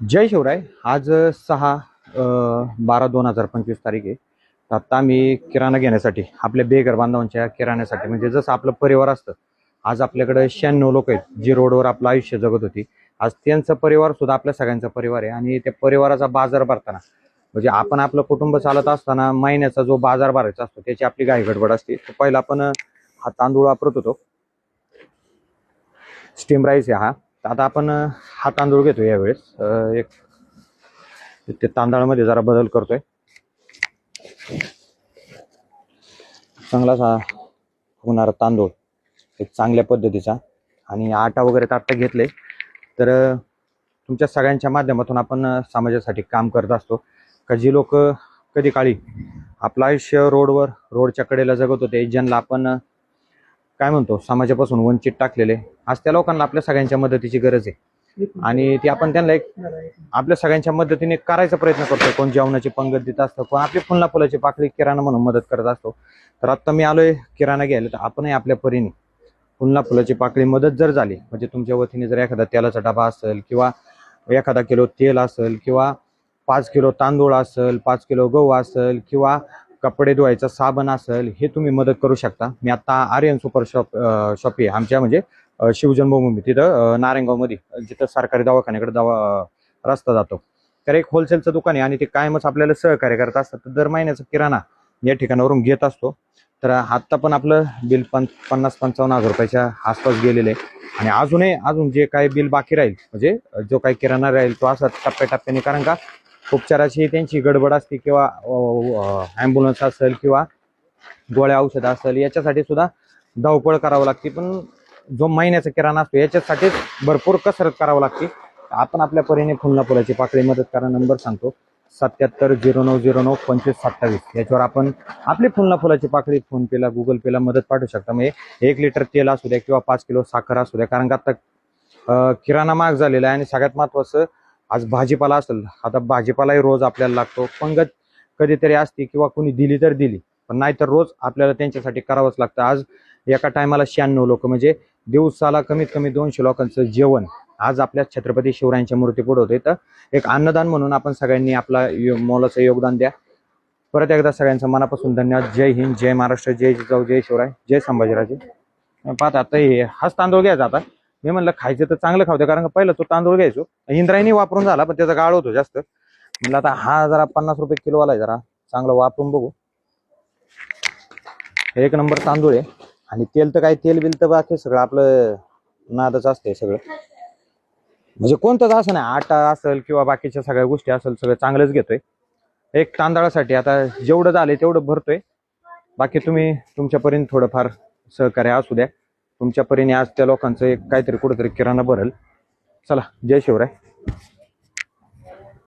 जय शिवराय. आज सहा बारा दोन हजार पंचवीस तारीख आहे. तर आता आम्ही किराणा घेण्यासाठी आपल्या बेघर बांधवांच्या किराण्यासाठी म्हणजे जसं आपलं परिवार असतं आज आपल्याकडे शहाण्णव लोक आहेत जी रोडवर आपलं आयुष्य जगत होती. आज त्यांचा परिवार सुद्धा आपल्या सगळ्यांचा परिवार आहे आणि त्या परिवाराचा बाजार भरताना म्हणजे आपण आपलं कुटुंब चालत असताना महिन्याचा जो बाजार भरायचा असतो त्याची आपली गाय गडबड असते. तर पहिला आपण हा तांदूळ वापरत होतो. स्टीम राईस आहे हा. तर आता आपण हा तांदूळ घेतो यावेळेस. एक ते तांदळामध्ये जरा बदल करतोय. चांगलाच हा होणारा तांदूळ एक चांगल्या पद्धतीचा. आणि आटा वगैरे तर आत्ता घेतले. तर तुमच्या सगळ्यांच्या माध्यमातून आपण समाजासाठी काम करत असतो. का जी लोक कधी काळी आपलं आयुष्य रोडवर रोडच्या कडेला जगत होते ज्यांना आपण काय म्हणतो समाजापासून वंचित टाकलेले. आज त्या लोकांना आपल्या सगळ्यांच्या मदतीची गरज आहे. आणि ते आपण त्यांना एक आपल्या सगळ्यांच्या मदतीने करायचा प्रयत्न करतो कोण जेवणाची पंगत देत असतं कोण आपली फुलना फुलाची पाकळी किराणा म्हणून मदत करत असतो. तर आत्ता मी आलोय किराणा घ्यायला. तर आपणही आपल्या परीने फुलना फुलाची पाकळी मदत जर झाली म्हणजे तुमच्या वतीने जर एखादा तेलाचा डबा असेल किंवा एखादा किलो तेल असेल किंवा पाच किलो तांदूळ असेल पाच किलो गहू असेल किंवा कपडे धुवायचा साबण असेल हे तुम्ही मदत करू शकता. मी आता आर्यन सुपर शॉप शॉपी आहे. आमच्या म्हणजे शिवजन्मभूमी तिथं नारायणगावमध्ये जिथं सरकारी दवाखान्याकडे दवा रस्ता जातो. तर एक होलसेलचं दुकान आहे आणि ते कायमच आपल्याला सहकार्य करत असतात. तर दर महिन्याचा किराणा या ठिकाणावरून घेत असतो. तर आत्ता पण आपलं बिल पन पन्नास पंचावन्न हजार रुपयाच्या आसपास गेलेलं आहे. आणि अजूनही अजून जे काही बिल बाकी राहील म्हणजे जो काही किराणा राहील तो असा टप्प्याटप्प्याने कारण का उपचाराची त्यांची गडबड असते किंवा ॲम्ब्युलन्स असेल किंवा गोळ्या औषधं असेल याच्यासाठी सुद्धा धावपळ करावं लागते. पण जो महिन्याचा किराणा असतो याच्यासाठीच भरपूर कसरत करावं लागते. आपण आपल्या परीने फुलना फुलाची पाकळी मदत करा नंबर सांगतो. सत्याहत्तर झिरो नऊ झिरो नऊ पंचवीस सत्तावीस. याच्यावर आपण आपली फुलना फुलाची पाकळी फोन पेला गुगल पेला मदत पाठवू शकता. म्हणजे एक लिटर तेल असू द्या किंवा पाच किलो साखर असू द्या. कारण का आता किराणा महाग झालेला आहे आणि सगळ्यात महत्वाचं आज भाजीपाला असेल. आता भाजीपालाही रोज आपल्याला लागतो. पंगत कधीतरी असते किंवा कोणी दिली तर दिली. पण नाहीतर रोज आपल्याला त्यांच्यासाठी करावंच लागतं. आज एका टायमाला शहाण्णव लोक म्हणजे दिवसाला कमीत कमी दोनशे लोकांचं जेवण. आज आपल्या छत्रपती शिवरायांच्या मूर्ती पुढे होते. तर एक अन्नदान म्हणून आपण सगळ्यांनी आपला यो- मोलाचं योगदान द्या. परत एकदा सगळ्यांचं मनापासून धन्यवाद. जय हिंद जय महाराष्ट्र जय जिजाऊ जय शिवराय जय संभाजीराजे. पाहता आता हे हाच तांदूळ घ्यायचा आता. मी म्हणलं खायचं तर चांगलं खावते कारण का पहिलं तो तांदूळ घ्यायचो. इंद्रायणी वापरून झाला पण त्याचा गाळ होतो जास्त. म्हणलं आता हा जरा पन्नास रुपये किलोवाला आहे जरा. चांगलं वापरून बघू. एक नंबर तांदूळ आहे. आणि तेल तर काय तेल बिल तर बाकी सगळं आपलं नादच असतंय सगळं. म्हणजे कोणतंच असं नाही आटा असेल किंवा बाकीच्या सगळ्या गोष्टी असेल सगळं चांगलंच घेतोय. एक तांदळासाठी आता जेवढं झालंय तेवढं भरतोय. बाकी तुम्ही तुमच्यापर्यंत थोडंफार सहकार्य असू द्या. तुमच्या परीने आज त्या लोकांचं एक काहीतरी कुठंतरी किराणा भरल. चला जय शिवराय.